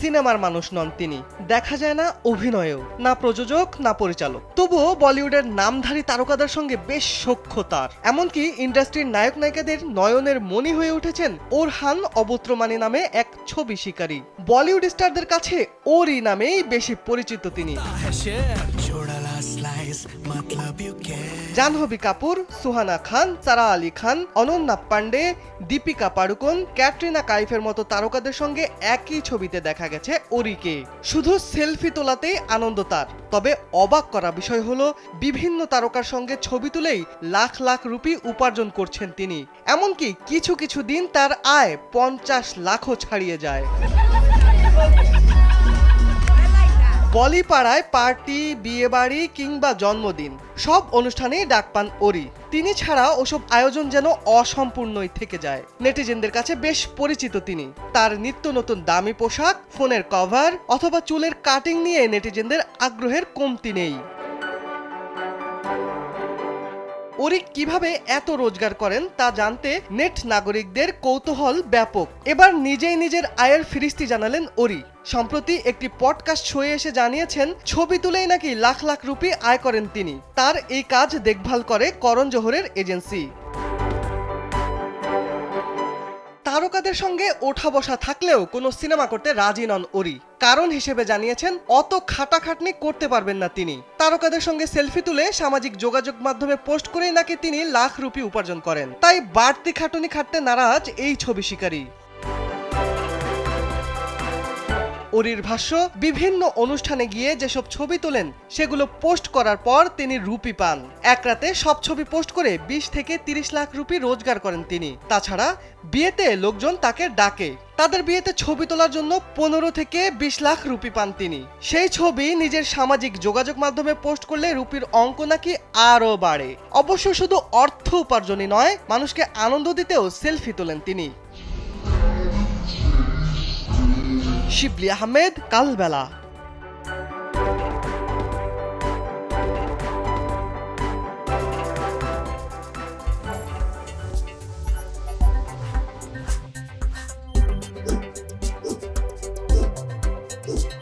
সিনেমার মানুষ নন তিনি। দেখা যায় না অভিনয়েও, না প্রযোজক, না পরিচালক। তবুও বলিউডের নামধারী তারকাদের সঙ্গে বেশ সখ্য তার এমনকি ইন্ডাস্ট্রির নায়ক নায়িকাদের নয়নের মনি হয়ে উঠেছেন ওরহান অবত্রমানি নামে এক ছবি শিকারী। বলিউড স্টারদের কাছে ওরই নামেই বেশি পরিচিত তিনি। জাহ্নবী কাপুর, সুহানা খান, সারা আলী খান, অনন্যা পাণ্ডে, দীপিকা পাড়ুকোন, ক্যাটরিনা কাইফের মতো তারকাদের সঙ্গে একই ছবিতে দেখা গেছে ওরিকে। শুধু সেলফি তোলাতেই আনন্দ তার। তবে অবাক করা বিষয় হলো, বিভিন্ন তারকার সঙ্গে ছবি তুলেই লাখ লাখ রুপি উপার্জন করছেন তিনি। এমনকি কিছু কিছু দিন তার আয় পঞ্চাশ লাখও ছাড়িয়ে যায়। বলিপাড়ায় পার্টি, বিয়েবাড়ি কিংবা জন্মদিন, সব অনুষ্ঠানেই ডাক পান ওরি তিনি ছাড়া ওসব আয়োজন যেন অসম্পূর্ণই থেকে যায়। নেটিজেনদের কাছে বেশ পরিচিত তিনি। তার নিত্য নতুন দামি পোশাক, ফোনের কভার, অথবা চুলের কাটিং নিয়ে নেটিজেনদের আগ্রহের কমতি নেই। ওরি কীভাবে এত রোজগার করেন তা জানতে নেট নাগরিকদের কৌতূহল ব্যাপক। এবার নিজেই নিজের আয়ের ফিরিস্তি জানালেন ওরি সম্প্রতি একটি পডকাস্ট শোয়ে এসে জানিয়েছেন, ছবি তুলেই নাকি লাখ লাখ রুপি আয় করেন তিনি। তার এই কাজ দেখভাল করে করণ জোহরের এজেন্সি। তারকাদের সঙ্গে ওঠা বসা থাকলেও কোনো সিনেমা করতে রাজি নন ওরি। কারণ হিসেবে জানিয়েছেন, অত খাটাখাটনি করতে পারবেন না তিনি। তারকাদের সঙ্গে সেলফি তুলে সামাজিক যোগাযোগ মাধ্যমে পোস্ট করেই নাকি তিনি লাখ রুপি উপার্জন করেন। তাই বাড়তি খাটুনি খাটতে নারাজ এই ছবি শিকারী। ওরির ভাষ্য, বিভিন্ন অনুষ্ঠানে গিয়ে যেসব ছবি তোলেন, সেগুলো পোস্ট করার পর তিনি রুপি পান। এক রাতে সব ছবি পোস্ট করে বিশ থেকে তিরিশ লাখ রুপি রোজগার করেন তিনি। তাছাড়া বিয়েতে লোকজন তাকে ডাকে। তাদের বিয়েতে ছবি তোলার জন্য পনেরো থেকে বিশ লাখ রুপি পান তিনি। সেই ছবি নিজের সামাজিক যোগাযোগ মাধ্যমে পোস্ট করলে রুপির অঙ্ক নাকি আরও বাড়ে। অবশ্য শুধু অর্থ উপার্জনই নয়, মানুষকে আনন্দ দিতেও সেলফি তোলেন তিনি। শিবলি আহমেদ কালবেলা you